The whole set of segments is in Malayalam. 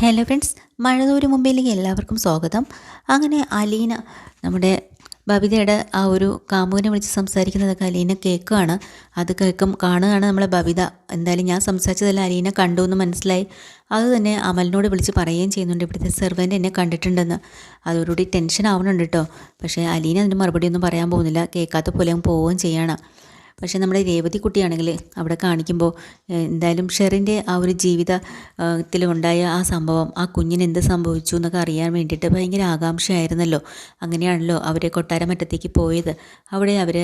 ഹലോ ഫ്രണ്ട്സ് മഴതൂര് മുമ്പിലേക്ക് എല്ലാവർക്കും സ്വാഗതം. അങ്ങനെ അലീന നമ്മുടെ ബബിതയുടെ ആ ഒരു കാമുവിനെ വിളിച്ച് സംസാരിക്കുന്നതൊക്കെ അലീന കേൾക്കുകയാണ്. അത് കേൾക്കും കാണുകയാണ് നമ്മളെ ബബിത. എന്തായാലും ഞാൻ സംസാരിച്ചതല്ല അലീന കണ്ടു എന്ന് മനസ്സിലായി. അത് തന്നെ അമലിനോട് വിളിച്ച് പറയുകയും ചെയ്യുന്നുണ്ട്. ഇവിടുത്തെ സെർവന്റ് എന്നെ കണ്ടിട്ടുണ്ടെന്ന്. അതോടുകൂടി ടെൻഷൻ ആവുന്നുണ്ട് കേട്ടോ. പക്ഷേ അലീന അതിന് മറുപടി ഒന്നും പറയാൻ പോകുന്നില്ല. കേൾക്കാത്ത പോലെ അങ്ങ് പോവുകയും ചെയ്യണം. പക്ഷേ നമ്മുടെ രേവതി കുട്ടിയാണെങ്കിൽ അവിടെ കാണിക്കുമ്പോൾ എന്തായാലും ഷെറിന്റെ ആ ഒരു ജീവിതത്തിൽ ഉണ്ടായ ആ സംഭവം ആ കുഞ്ഞിന് എന്ത് സംഭവിച്ചു എന്നൊക്കെ അറിയാൻ വേണ്ടിയിട്ട് ഭയങ്കര ആകാംക്ഷയായിരുന്നല്ലോ. അങ്ങനെയാണല്ലോ അവർ കൊട്ടാരമറ്റത്തേക്ക് പോയത്. അവിടെ അവർ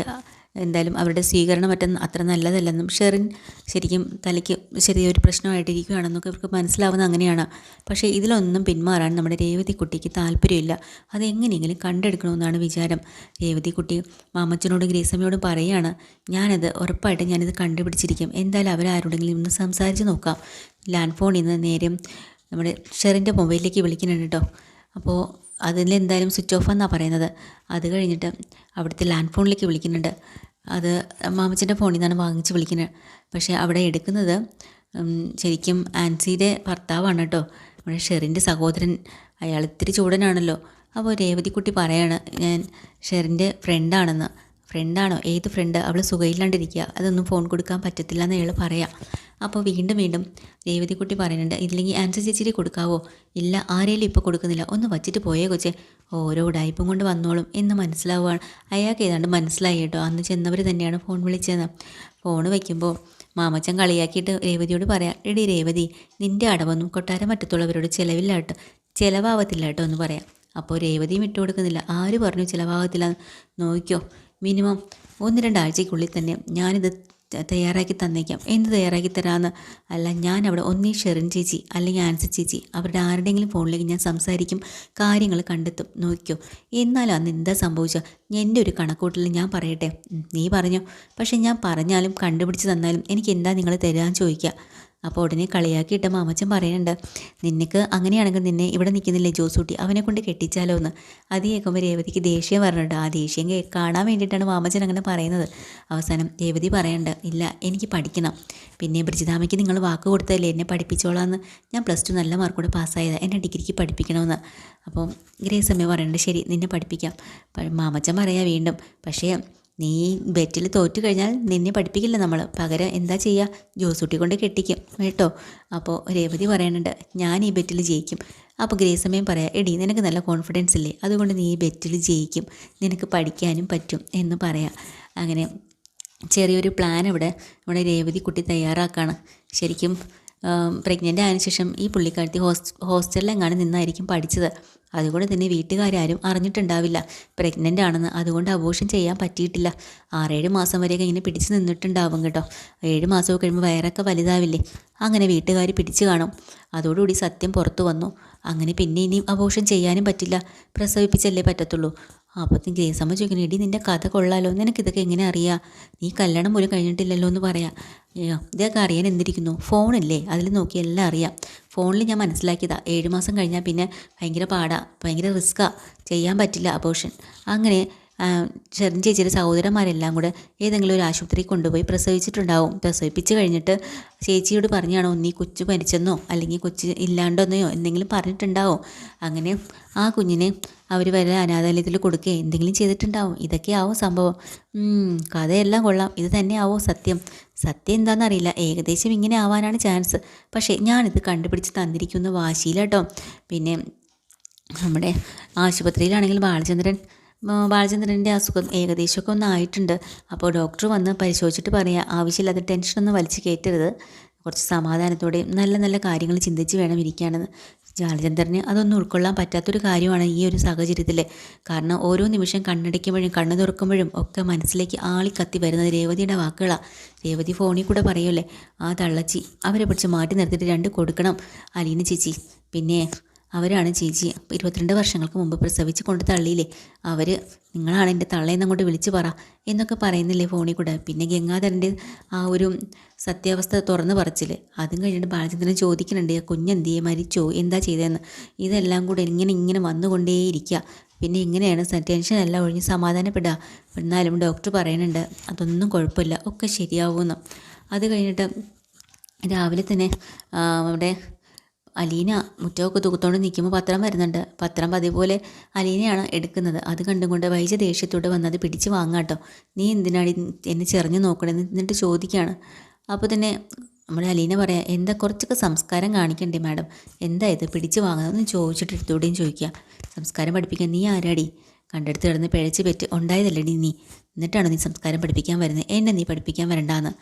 എന്തായാലും അവരുടെ സ്വീകരണം മറ്റും അത്ര നല്ലതല്ലെന്നും ഷെറിൻ ശരിക്കും തലയ്ക്ക് ചെറിയൊരു പ്രശ്നമായിട്ടിരിക്കുകയാണെന്നൊക്കെ ഇവർക്ക് മനസ്സിലാവുന്ന അങ്ങനെയാണ്. പക്ഷേ ഇതിലൊന്നും പിന്മാറാൻ നമ്മുടെ രേവതി കുട്ടിക്ക് താല്പര്യമില്ല. അതെങ്ങനെയെങ്കിലും കണ്ടെടുക്കണമെന്നാണ് വിചാരം. രേവതി കുട്ടി മാമച്ചനോടും ഗ്രേസമ്മയോടും പറയുകയാണ് ഞാനത് ഉറപ്പായിട്ടും ഞാനിത് കണ്ടുപിടിച്ചിരിക്കും. എന്തായാലും അവരാരോടെങ്കിലും ഇന്ന് സംസാരിച്ച് നോക്കാം. ലാൻഡ് ഫോണിൽ നിന്ന് നേരെ നമ്മുടെ ഷെറിന്റെ മൊബൈലിലേക്ക് വിളിക്കുന്നുണ്ട് കേട്ടോ. അപ്പോൾ അതിലെന്തായാലും സ്വിച്ച് ഓഫ് എന്നാണ് പറയുന്നത്. അത് കഴിഞ്ഞിട്ട് അവിടുത്തെ ലാൻഡ് ഫോണിലേക്ക് വിളിക്കുന്നുണ്ട്. അത് മാമച്ചന്റെ ഫോണിൽ നിന്നാണ് വാങ്ങിച്ച് വിളിക്കുന്നത്. പക്ഷേ അവിടെ എടുക്കുന്നത് ശരിക്കും ആൻസിയുടെ ഭർത്താവാണ് കേട്ടോ. നമ്മുടെ ഷെറിന്റെ സഹോദരൻ. അയാൾ ഇത്തിരി ചൂടനാണല്ലോ. അപ്പോൾ രേവതിക്കുട്ടി പറയാണ് ഞാൻ ഷെറിന്റെ ഫ്രണ്ടാണെന്ന് ഫ്രണ്ടാണോ ഏത് ഫ്രണ്ട് അവൾ സുഖയില്ലാണ്ടിരിക്കുക. അതൊന്നും ഫോൺ കൊടുക്കാൻ പറ്റത്തില്ല എന്ന് അയാൾ പറയാം. അപ്പോൾ വീണ്ടും വീണ്ടും രേവതിക്കുട്ടി പറയുന്നുണ്ട് ഇതില്ലെങ്കിൽ ആൻസർ ചേച്ചിയിൽ കൊടുക്കാവോ? ഇല്ല ആരേലും ഇപ്പോൾ കൊടുക്കുന്നില്ല. ഒന്ന് വച്ചിട്ട് പോയേ കൊച്ചെ. ഓരോ ഉടായ്പും കൊണ്ട് വന്നോളും എന്ന് മനസ്സിലാവുകയാണ്. അയാൾക്ക് ഏതാണ്ട് മനസ്സിലായി കേട്ടോ. അന്ന് ചെന്നവർ തന്നെയാണ് ഫോൺ വിളിച്ചത് ഫോൺ വയ്ക്കുമ്പോൾ മാമച്ചൻ കളിയാക്കിയിട്ട് രേവതിയോട് പറയാം എടി രേവതി നിന്റെ അടവൊന്നും കൊട്ടാരം മറ്റത്തുള്ളവരോട് ചിലവില്ല കേട്ടോ. ചിലവാവത്തില്ല കേട്ടോ എന്ന് പറയാം. അപ്പോൾ രേവതിയും ഇട്ട് കൊടുക്കുന്നില്ല. ആര് പറഞ്ഞു ചിലവാകത്തില്ല നോക്കിയോ മിനിമം ഒന്ന് രണ്ടാഴ്ചയ്ക്കുള്ളിൽ തന്നെ ഞാനിത് തയ്യാറാക്കി തന്നേക്കാം. എന്ത് തയ്യാറാക്കി തരാമെന്ന് അല്ല ഞാൻ അവിടെ ഒന്നേ ഷെറിൻ ചേച്ചി അല്ലെങ്കിൽ ആൻസി ചേച്ചി അവരുടെ ആരുടെയെങ്കിലും ഫോണിലേക്ക് ഞാൻ സംസാരിക്കും കാര്യങ്ങൾ കണ്ടെത്തും. നോക്കിയോ എന്നാലും അന്ന് എന്താ സംഭവിച്ചത് എന്റെ ഒരു കണക്കൂട്ടൽ ഞാൻ പറയട്ടെ. നീ പറഞ്ഞു. പക്ഷേ ഞാൻ പറഞ്ഞാലും കണ്ടുപിടിച്ച് തന്നാലും എനിക്ക് എന്താ നിങ്ങൾ തരാമെന്ന് ചോദിക്കുക അപ്പോൾ ഉടനെ കളിയാക്കിയിട്ട് മാമച്ചൻ പറയുന്നുണ്ട് നിനക്ക് അങ്ങനെയാണെങ്കിൽ നിന്നെ ഇവിടെ നിൽക്കുന്നില്ലേ ജോസൂട്ടി? അവനെ കൊണ്ട് കെട്ടിച്ചാലോ എന്ന് അത് കേൾക്കുമ്പോൾ രേവതിക്ക് ദേഷ്യം പറഞ്ഞിട്ട് ആ ദേഷ്യം കാണാൻ വേണ്ടിയിട്ടാണ് മാമച്ചൻ അങ്ങനെ പറയുന്നത്. അവസാനം രേവതി പറയണ്ട ഇല്ല എനിക്ക് പഠിക്കണം. പിന്നെ ബ്രിജിതാമയ്ക്ക് നിങ്ങൾ വാക്ക് കൊടുത്തല്ലേ എന്നെ പഠിപ്പിച്ചോളാന്ന്. ഞാൻ പ്ലസ് ടു നല്ല മാർക്കോടെ പാസ്സായത്. എന്നെ ഡിഗ്രിക്ക് പഠിപ്പിക്കണമെന്ന്. അപ്പം ഗ്രേസമ്മ പറയുന്നുണ്ട് ശരി നിന്നെ പഠിപ്പിക്കാം. മാമച്ചൻ പറയാം വീണ്ടും പക്ഷേ നീ ബെറ്റിൽ തോറ്റു കഴിഞ്ഞാൽ നിന്നെ പഠിപ്പിക്കില്ല നമ്മൾ. പകരം എന്താ ചെയ്യുക ജോസൂട്ടി കൊണ്ട് കെട്ടിക്കും കേട്ടോ? അപ്പോൾ രേവതി പറയുന്നുണ്ട് ഞാൻ ഈ ബെറ്റിൽ ജയിക്കും. അപ്പോൾ ഗ്രേസമയം പറയാം എടി നിനക്ക് നല്ല കോൺഫിഡൻസ് ഇല്ലേ? അതുകൊണ്ട് നീ ഈ ബെറ്റിൽ ജയിക്കും. നിനക്ക് പഠിക്കാനും പറ്റും എന്ന് പറയാം. അങ്ങനെ ചെറിയൊരു പ്ലാൻ ഇവിടെ. നമ്മുടെ രേവതി കുട്ടി തയ്യാറാക്കാണ്. ശരിക്കും പ്രഗ്നന്റ് ആയതിനു ശേഷം ഈ പുള്ളിക്കാരത്തി ഹോസ് ഹോസ്റ്റലിലെങ്ങാനും നിന്നായിരിക്കും പഠിച്ചത്. അതുകൊണ്ട് തന്നെ വീട്ടുകാരും അറിഞ്ഞിട്ടുണ്ടാവില്ല. പ്രഗ്നന്റ് ആണെന്ന് അതുകൊണ്ട് അബോഷൻ ചെയ്യാൻ പറ്റിയിട്ടില്ല. ആറേഴ് മാസം വരെയൊക്കെ ഇങ്ങനെ പിടിച്ചു നിന്നിട്ടുണ്ടാവും കേട്ടോ. ഏഴ് മാസമൊക്കെ കഴിയുമ്പോൾ വയറൊക്കെ വലുതാവില്ലേ? അങ്ങനെ വീട്ടുകാർ പിടിച്ചു കാണും. അതോടുകൂടി സത്യം പുറത്തു വന്നു. അങ്ങനെ പിന്നെ ഇനി അബോഷൻ ചെയ്യാനും പറ്റില്ല. പ്രസവിപ്പിച്ചല്ലേ പറ്റത്തുള്ളൂ. അപ്പത്തിന് ഗ്രേസമ്മ ചോദിക്കുന്നു എടി നിന്റെ കഥ കൊള്ളാലോ? നിനക്കിതൊക്കെ എങ്ങനെ അറിയാം? നീ കല്യാണം പോലും കഴിഞ്ഞിട്ടില്ലല്ലോ എന്ന് പറയാം. ഇതൊക്കെ അറിയാൻ എന്തിരിക്കുന്നു? ഫോണില്ലേ അതിൽ നോക്കി എല്ലാം അറിയാം. ഫോണിൽ ഞാൻ മനസ്സിലാക്കിയതാ. ഏഴ് മാസം കഴിഞ്ഞാൽ പിന്നെ ഭയങ്കര പാടാ ഭയങ്കര റിസ്ക്കാണ് ചെയ്യാൻ പറ്റില്ല അബോഷൻ അങ്ങനെ ചെറിയ ചേച്ചിയുടെ സഹോദരന്മാരെല്ലാം കൂടെ ഏതെങ്കിലും ഒരു ആശുപത്രി കൊണ്ടുപോയി പ്രസവിച്ചിട്ടുണ്ടാവും. പ്രസവിപ്പിച്ച് കഴിഞ്ഞിട്ട് ചേച്ചിയോട് പറഞ്ഞാണോ നീ കൊച്ചു മരിച്ചെന്നോ അല്ലെങ്കിൽ കൊച്ച് ഇല്ലാണ്ടെന്നോ എന്തെങ്കിലും പറഞ്ഞിട്ടുണ്ടാവും? അങ്ങനെ ആ കുഞ്ഞിനെ അവർ വരെ അനാഥാലയത്തിൽ കൊടുക്കുകയോ എന്തെങ്കിലും ചെയ്തിട്ടുണ്ടാവും. ഇതൊക്കെയാവും സംഭവം? കഥയെല്ലാം കൊള്ളാം. ഇത് തന്നെയാവോ സത്യം? സത്യം എന്താണെന്നറിയില്ല ഏകദേശം ഇങ്ങനെ ആവാനാണ് ചാൻസ്. പക്ഷേ ഞാനിത് കണ്ടുപിടിച്ച് തന്നിരിക്കുന്ന വാശിയിലാട്ടോ. പിന്നെ നമ്മുടെ ആശുപത്രിയിലാണെങ്കിൽ ബാലചന്ദ്രൻ ബാലചന്ദ്രന്റെ അസുഖം ഏകദേശമൊക്കെ ഒന്ന് ആയിട്ടുണ്ട് അപ്പോൾ ഡോക്ടർ വന്ന് പരിശോധിച്ചിട്ട് പറയാം ആവശ്യമില്ലാത്ത ടെൻഷനൊന്നും വലിച്ചു കയറ്റരുത്. കുറച്ച് സമാധാനത്തോടെ നല്ല നല്ല കാര്യങ്ങൾ ചിന്തിച്ച് വേണം ഇരിക്കുകയാണെന്ന് ജാലചന്ദ്രന് അതൊന്നും ഉൾക്കൊള്ളാൻ പറ്റാത്തൊരു കാര്യമാണ് ഈ ഒരു സാഹചര്യത്തിൽ കാരണം ഓരോ നിമിഷം കണ്ണടിക്കുമ്പോഴും കണ്ണു തുറക്കുമ്പോഴും ഒക്കെ മനസ്സിലേക്ക് ആളിക്കത്തി വരുന്നത് രേവതിയുടെ വാക്കുകളാണ് രേവതി ഫോണിൽ കൂടെ പറയുമല്ലേ ആ തള്ളച്ചി അവരെ പിടിച്ച് മാറ്റി നിർത്തിയിട്ട് രണ്ട് കൊടുക്കണം അലീന ചേച്ചി. പിന്നെ അവരാണ് ചേച്ചി. ഇരുപത്തിരണ്ട് വർഷങ്ങൾക്ക് മുമ്പ് പ്രസവിച്ച് കൊണ്ട് തള്ളിയില്ലേ? അവർ നിങ്ങളാണ് എന്റെ തള്ളയെന്നങ്ങോട്ട് വിളിച്ചു പറ എന്നൊക്കെ പറയുന്നില്ലേ ഫോണിൽ കൂടെ? പിന്നെ ഗംഗാധരന്റെ ആ ഒരു സത്യാവസ്ഥ തുറന്ന് പറച്ചില്ലേ അതും കഴിഞ്ഞിട്ട് ബാലചന്ദ്രൻ ചോദിക്കുന്നുണ്ട് കുഞ്ഞെന്തിയെ മരിച്ചോ എന്താ ചെയ്തതെന്ന് ഇതെല്ലാം കൂടെ ഇങ്ങനെ ഇങ്ങനെ വന്നുകൊണ്ടേയിരിക്കുക പിന്നെ ഇങ്ങനെയാണ് ടെൻഷൻ എല്ലാം ഒഴിഞ്ഞ് സമാധാനപ്പെടുക എന്നാലും ഡോക്ടർ പറയുന്നുണ്ട് അതൊന്നും കുഴപ്പമില്ല ഒക്കെ ശരിയാവുമെന്ന് അത് കഴിഞ്ഞിട്ട് രാവിലെ തന്നെ അവിടെ അലീന മുറ്റമൊക്കെ തൂക്കത്തോണ്ട് നിൽക്കുമ്പോൾ പത്രം വരുന്നുണ്ട്. പത്രം അതേപോലെ അലീനയാണ് എടുക്കുന്നത്. അത് കണ്ടും കൊണ്ട് വൈജ ദേഷ്യത്തോടെ വന്നത് പിടിച്ച് വാങ്ങാട്ടോ നീ എന്തിനാണ് എന്നെ ചെറിഞ്ഞു നോക്കണേ? എന്നിട്ട് ചോദിക്കുകയാണ് അപ്പോൾ തന്നെ നമ്മുടെ അലീന പറയാം എന്താ കുറച്ചൊക്കെ സംസ്കാരം കാണിക്കണ്ടേ മാഡം? എന്താ ഇത്? പിടിച്ച് വാങ്ങുന്നതെന്ന് ചോദിച്ചിട്ട് എടുത്തോടെയും ചോദിക്കുക സംസ്കാരം പഠിപ്പിക്കാൻ നീ ആരാടി? കണ്ടെടുത്ത് കിടന്ന് പിഴച്ച് പെറ്റ് ഉണ്ടായതല്ലേ നീ. എന്നിട്ടാണ് നീ സംസ്കാരം പഠിപ്പിക്കാൻ വരുന്നത്. എന്നെ നീ പഠിപ്പിക്കാൻ വരണ്ടാന്ന്.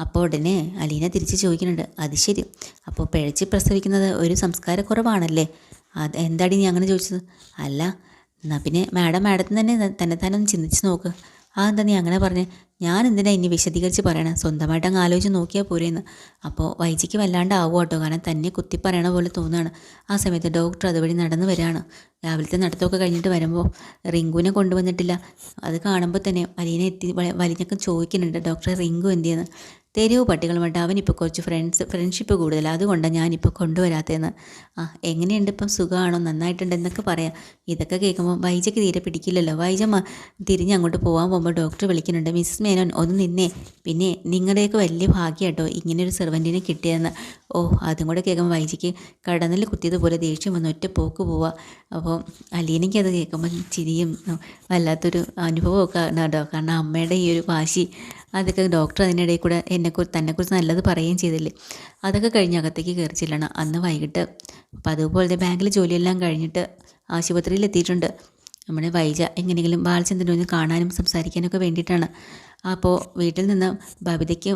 അപ്പോൾ ഉടനെ അലീന തിരിച്ച് ചോദിക്കുന്നുണ്ട്. അത് ശരി. അപ്പോൾ പിഴച്ച് പ്രസവിക്കുന്നത് ഒരു സംസ്കാരക്കുറവാണല്ലേ? അത് എന്താടി നീ അങ്ങനെ ചോദിച്ചത്? അല്ല എന്നാൽ പിന്നെ മാഡം മാഡത്തിന് തന്നെ തന്നെ ഒന്ന് ചിന്തിച്ച് നോക്ക്. ആ എന്താ നീ അങ്ങനെ പറഞ്ഞേ? ഞാൻ എന്തിനാ ഇനി വിശദീകരിച്ച് പറയണം? സ്വന്തമായിട്ട് അങ്ങ് ആലോചിച്ച് നോക്കിയാൽ പോരെയെന്ന് അപ്പോൾ വൈജിക്ക് വല്ലാണ്ട് ആവുക കേട്ടോ. കാരണം തന്നെ കുത്തി പറയണ പോലെ തോന്നുകയാണ്. ആ സമയത്ത് ഡോക്ടർ അതുവഴി നടന്നു വരികയാണ് രാവിലത്തെ നടത്തമൊക്കെ കഴിഞ്ഞിട്ട് വരുമ്പോൾ റിങ്കുവിനെ കൊണ്ടുവന്നിട്ടില്ല. അത് കാണുമ്പോൾ തന്നെ അലീന എത്തി വലിഞ്ഞൊക്കെ ചോദിക്കുന്നുണ്ട്. ഡോക്ടറെ റിങ്കു എന്തിയെന്ന്? തെരുവ് പട്ടികളുമായിട്ട് അവനിപ്പോൾ കുറച്ച് ഫ്രണ്ട്സ് ഫ്രണ്ട്ഷിപ്പ് കൂടുതൽ അതുകൊണ്ടാണ് ഞാനിപ്പോൾ കൊണ്ടുവരാത്തതെന്ന്. ആ എങ്ങനെയുണ്ട് ഇപ്പം? സുഖമാണോ? നന്നായിട്ടുണ്ട് എന്നൊക്കെ പറയാം. ഇതൊക്കെ കേൾക്കുമ്പോൾ വൈജയ്ക്ക് തീരെ പിടിക്കില്ലല്ലോ. വൈജമ്മ തിരിഞ്ഞ് അങ്ങോട്ട് പോകാൻ പോകുമ്പോൾ ഡോക്ടർ വിളിക്കുന്നുണ്ട്. മിസ്സ് മേനോൻ ഒന്ന് നിന്നേ. പിന്നെ നിങ്ങളുടെയൊക്കെ വലിയ ഭാഗ്യം കേട്ടോ ഇങ്ങനെ ഒരു സെർവന്റിനെ കിട്ടിയതെന്ന്. ഓ അതും കൂടെ കേൾക്കുമ്പോൾ വൈജയ്ക്ക് കടന്നിൽ കുത്തിയതുപോലെ ദേഷ്യം വന്ന് ഒറ്റ പോക്ക് പോവുക അപ്പോൾ അലീനയ്ക്ക് അത് കേൾക്കുമ്പോൾ ചിരിയും വല്ലാത്തൊരു അനുഭവമൊക്കെ ഉണ്ടാവും. കാരണം അമ്മയുടെ ഈ ഒരു വാശി അതൊക്കെ ഡോക്ടർ അതിനിടയിൽ കൂടെ എന്നെക്കുറിച്ച് തന്നെക്കുറിച്ച് നല്ലത് പറയുകയും ചെയ്തില്ലേ? അതൊക്കെ കഴിഞ്ഞ് അകത്തേക്ക് കയറി ചെല്ലണം അന്ന് വൈകിട്ട്. അപ്പോൾ അതുപോലത്തെ ബാങ്കിൽ ജോലിയെല്ലാം കഴിഞ്ഞിട്ട് ആശുപത്രിയിൽ എത്തിയിട്ടുണ്ട് നമ്മുടെ വൈജ എങ്ങനെയെങ്കിലും ബാലചന്ദ്രനെ ഒന്ന് കാണാനും സംസാരിക്കാനൊക്കെ വേണ്ടിയിട്ടാണ്. അപ്പോൾ വീട്ടിൽ നിന്ന് ബബിതയ്ക്ക്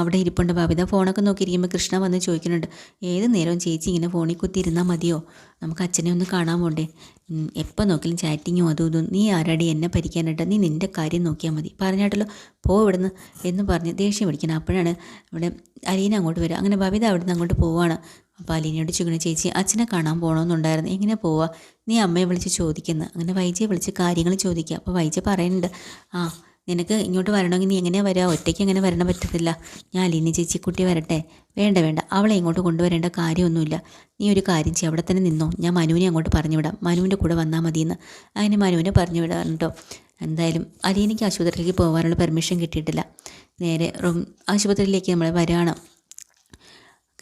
അവിടെ ഇരിപ്പുണ്ട്. ബബിത ഫോണൊക്കെ നോക്കിയിരിക്കുമ്പോൾ കൃഷ്ണ വന്ന് ചോദിക്കുന്നുണ്ട് ഏത് നേരവും ചേച്ചി ഇങ്ങനെ ഫോണിൽ കുത്തിയിരുന്നാൽ മതിയോ? നമുക്ക് അച്ഛനെ ഒന്ന് കാണാൻ പോണ്ടേ? എപ്പോൾ നോക്കിയാലും ചാറ്റിങ്ങും അതും ഇതും. നീ ആരാടി എന്നെ ഭരിക്കാനായിട്ട് നീ നിന്റെ കാര്യം നോക്കിയാൽ മതി. പറഞ്ഞാട്ടല്ലോ പോ ഇവിടുന്ന് എന്ന് പറഞ്ഞ് ദേഷ്യം പിടിക്കണം അപ്പോഴാണ് ഇവിടെ അലീന അങ്ങോട്ട് വരിക. അങ്ങനെ ബബിത അവിടുന്ന് അങ്ങോട്ട് പോവാണ്. അപ്പോൾ അലീനയോട് ചോദിക്കണ ചേച്ചി അച്ഛനെ കാണാൻ പോകണമെന്നുണ്ടായിരുന്നു എങ്ങനെ പോവാ? നീ അമ്മയെ വിളിച്ച് ചോദിക്കുന്നു. അങ്ങനെ വൈജയെ വിളിച്ച് കാര്യങ്ങൾ ചോദിക്കുക. അപ്പോൾ വൈജ പറയുന്നുണ്ട് ആ നിനക്ക് ഇങ്ങോട്ട് വരണമെങ്കിൽ നീ എങ്ങനെയാണ് വരിക? ഒറ്റയ്ക്ക് എങ്ങനെ വരണം പറ്റത്തില്ല. ഞാൻ അലീന ചേച്ചി കുട്ടി വരട്ടെ? വേണ്ട വേണ്ട. അവളെ ഇങ്ങോട്ട് കൊണ്ടുവരേണ്ട കാര്യമൊന്നുമില്ല. നീ ഒരു കാര്യം ചെയ്യും. അവിടെ തന്നെ നിന്നോ. ഞാൻ മനുവിനെ അങ്ങോട്ട് പറഞ്ഞു വിടാം മനുവിന്റെ കൂടെ വന്നാൽ മതിയെന്ന്. അങ്ങനെ മനുവിനെ പറഞ്ഞു വിടാം കേട്ടോ എന്തായാലും അലീനയ്ക്ക് ആശുപത്രിയിലേക്ക് പോകാനുള്ള പെർമിഷൻ കിട്ടിയിട്ടില്ല. നേരെ റൂം ആശുപത്രിയിലേക്ക് നമ്മൾ വരികയാണ്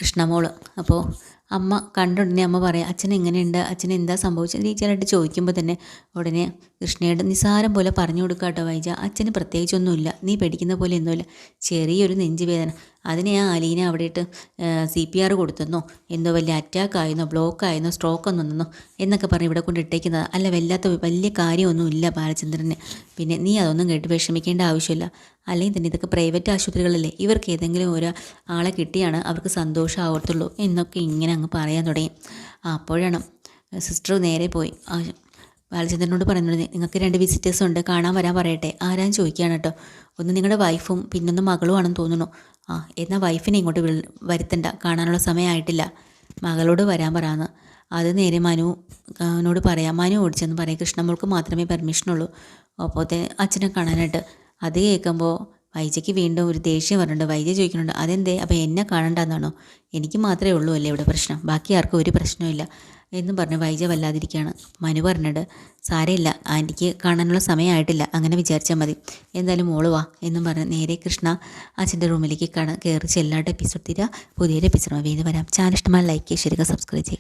കൃഷ്ണമോൾ. അപ്പോൾ അമ്മ കണ്ടുടനെ അമ്മ പറയാം അച്ഛൻ എങ്ങനെയുണ്ട്? അച്ഛൻ എന്താ സംഭവിച്ചത്? ടീച്ചറായിട്ട് ചോദിക്കുമ്പോൾ തന്നെ ഉടനെ കൃഷ്ണയുടെ നിസാരം പോലെ പറഞ്ഞു കൊടുക്കുക കേട്ടോ വൈജ. അച്ഛന് പ്രത്യേകിച്ചൊന്നുമില്ല. നീ പേടിക്കുന്ന പോലെ ഒന്നുമില്ല. ചെറിയൊരു നെഞ്ചുവേദന. അതിനെ ആ അലീന അവിടെ ഇട്ട് സി പി ആർ കൊടുത്തെന്നോ. എന്തോ വലിയ അറ്റാക്ക് ആയെന്നോ ബ്ലോക്ക് ആയെന്നോ സ്ട്രോക്ക് ഒന്നും എന്നൊക്കെ പറഞ്ഞ് ഇവിടെ കൊണ്ട് ഇട്ടേക്കുന്നത്. അല്ല വല്ലാത്ത വലിയ കാര്യമൊന്നുമില്ല ബാലചന്ദ്രന്. പിന്നെ നീ അതൊന്നും കേട്ട് വിഷമിക്കേണ്ട ആവശ്യമില്ല. അല്ലെങ്കിൽ തന്നെ ഇതൊക്കെ പ്രൈവറ്റ് ആശുപത്രികളല്ലേ ഇവർക്ക് ഏതെങ്കിലും ഒരു ആളെ കിട്ടിയാണ് അവർക്ക് സന്തോഷമാവത്തുള്ളൂ എന്നൊക്കെ ഇങ്ങനെ അങ്ങ് പറയാൻ തുടങ്ങി. അപ്പോഴാണ് സിസ്റ്റർ നേരെ പോയി. ബാലചന്ദ്രനോട് പറയുന്നത് നിങ്ങൾക്ക് രണ്ട് വിസിറ്റേഴ്സ് ഉണ്ട്. കാണാൻ വരാൻ പറയട്ടെ. ആരാൻ ചോദിക്കുകയാണ് കേട്ടോ. ഒന്ന് നിങ്ങളുടെ വൈഫും പിന്നൊന്ന് മകളുമാണെന്ന് തോന്നുന്നു. ആ എന്നാൽ വൈഫിനെ ഇങ്ങോട്ട് വരുത്തണ്ട. കാണാനുള്ള സമയമായിട്ടില്ല. മകളോട് വരാൻ പറയാന്ന് അത് നേരെ മനുവിനോട് പറയാം. മനു ഓടിച്ചെന്ന് പറയാം. കൃഷ്ണമോൾക്ക് മാത്രമേ പെർമിഷനുള്ളൂ അപ്പോഴത്തെ അച്ഛനെ കാണാനായിട്ട്. അത് കേൾക്കുമ്പോൾ വൈജയ്ക്ക് വീണ്ടും ഒരു ദേഷ്യം വരുന്നുണ്ട് വൈജ ചോദിക്കുന്നുണ്ട് അതെന്തേ? അപ്പോൾ എന്നെ കാണണ്ടെന്നാണോ? എനിക്ക് മാത്രമേ ഉള്ളൂ അല്ലേ ഇവിടെ പ്രശ്നം? ബാക്കി ആർക്കും ഒരു പ്രശ്നമില്ല എന്നും പറഞ്ഞ് വൈജ വല്ലാതിരിക്കുകയാണ്. മനു പറഞ്ഞിട്ട് സാരമില്ല ആന്റിക്ക് കാണാനുള്ള സമയമായിട്ടില്ല. അങ്ങനെ വിചാരിച്ചാൽ മതി. എന്തായാലും മോൾ വാ. എന്നും പറഞ്ഞ് നേരെ കൃഷ്ണ അച്ഛന്റെ റൂമിലേക്ക് കാണാൻ കയറി ചെല്ലാട്ട് എപ്പിസോഡ് തീരുക പുതിയൊരു എപ്പിസോഡ് വീണ്ടും വരാം. ചാനൽ ഇഷ്ടമായി ലൈക്ക് ചെയ്യുക സബ്സ്ക്രൈബ് ചെയ്യുക.